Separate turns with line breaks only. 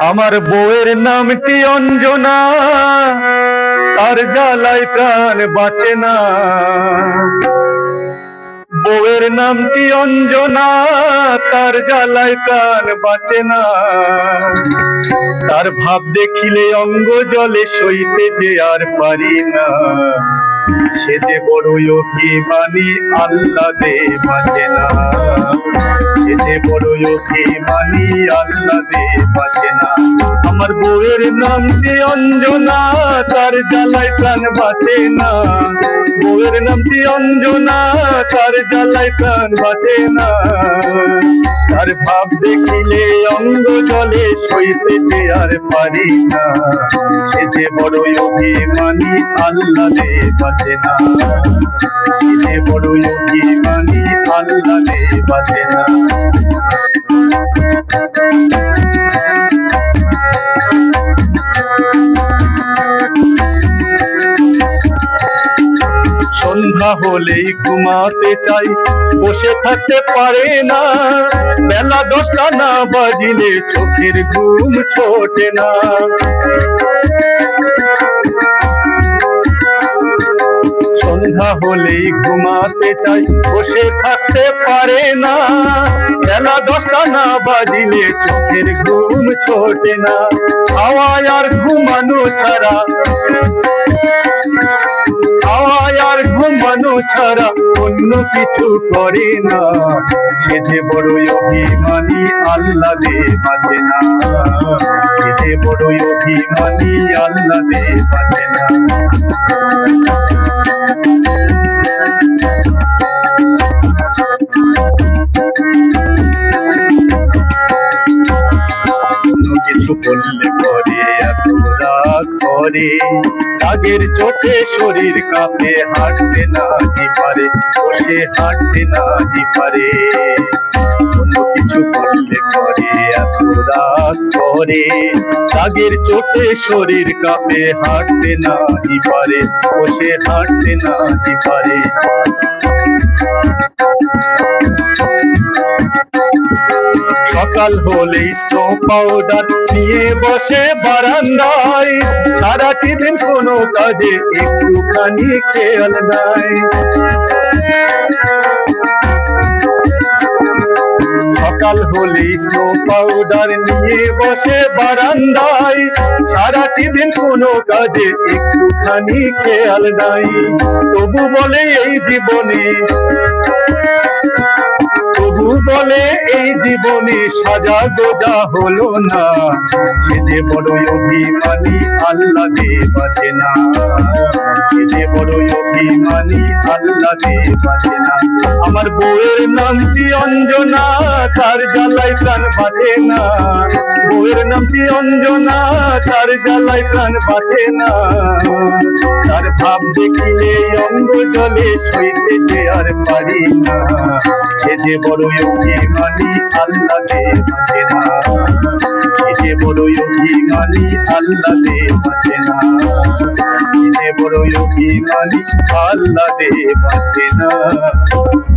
আমার বউয়ের নামটি অঞ্জনা? তার জ্বালায় প্রাণ বাঁচে না। বউয়ের নামটি অঞ্জনা? তার জ্বালায় প্রাণ বাঁচে না। তার ভাব দেখিলে অঙ্গ জলে সইতে যে আর পারি না। সে যে বড়ই অভিমানী আল্লাহ দে বাঁচে না। সে যে বড়ই অভিমানী আল্লাহ দে বাঁচে না। আমার বউয়ের নাম যে অঞ্জনা? তার জ্বালায় প্রাণ বাঁচে না। বউয়ের নাম যে অঞ্জনা? তার জ্বালায় প্রাণ বাঁচে না। তার ভাব দেখিলে অঙ্গ জলে সইতে আর পারি না। সে যে বড়ই অভিমানী, আল্লাহ রে বাঁচে না। সে যে বড়ই অভিমানী, আল্লাহ রে বাঁচে না। সন্ধ্যা হলেই ঘুমাতে চাই। বসে থাকতে পারে না। বেলা দশটা না বাজিলে চোখের ঘুম ছোটে না। সন্ধ্যা হলেই ঘুমাতে চাই, বসে থাকতে পারে না। বেলা দশটা না বাজিলে চোখের ঘুম ছোটে না। খাওয়ায় আর ঘুমানো ছাড়া ছাড়া অন্য কিছু করে না। সে যে বড়ই অভিমানী আল্লাহ দে বাঁচে না। সে যে বড়ই অভিমানী আল্লাহ দে বাঁচে না। কিছু বললে করে রাগের চোটে শরীর কাঁপে হাঁটতে নাহি পারে, বসে হাঁটতে নাহি পারে। অন্য কিছু বললে পরে এত রাগ করে রাগের চোটে শরীর কাঁপে হাঁটতে নাহি পারে, বসে হাঁটতে নাহি পারে। সকাল হলে স্নো পাউডার নিয়ে বসে বারান্দায়। সারাটি দিন কোনো কাজে একটুখানি খেয়াল নাই। সকাল হলে স্নো পাউডার নিয়ে বসে বারান্দায়। সারাটি দিন কোনো কাজে একটুখানি খেয়াল নাই। তবু বলে এই জীবনে তবু বলে, এই জীবনে সাজা গোজা হলো না। সে যে বড় অভিমানী আল্লাহ দে না। সে যে বড় অভিমানী আল্লাহ দে বাঁচে না। আমার বউয়ের নামটি অঞ্জনা? তার জ্বালায় প্রাণ বাঁচে না। বউয়ের নামটি অঞ্জনা? তার জ্বালায় প্রাণ বাঁচে না। তার ভাব দেখিলে অঙ্গ জলে সইতে যে আর পারি না। সে যে বড়ই অভিমানী আল্লাহ দে বাঁচে না। সে বড় অভিমানী আল্লাহ দে বাঁচে না। দিনে বড় অভিমানী আল্লাহ দে বাঁচে না।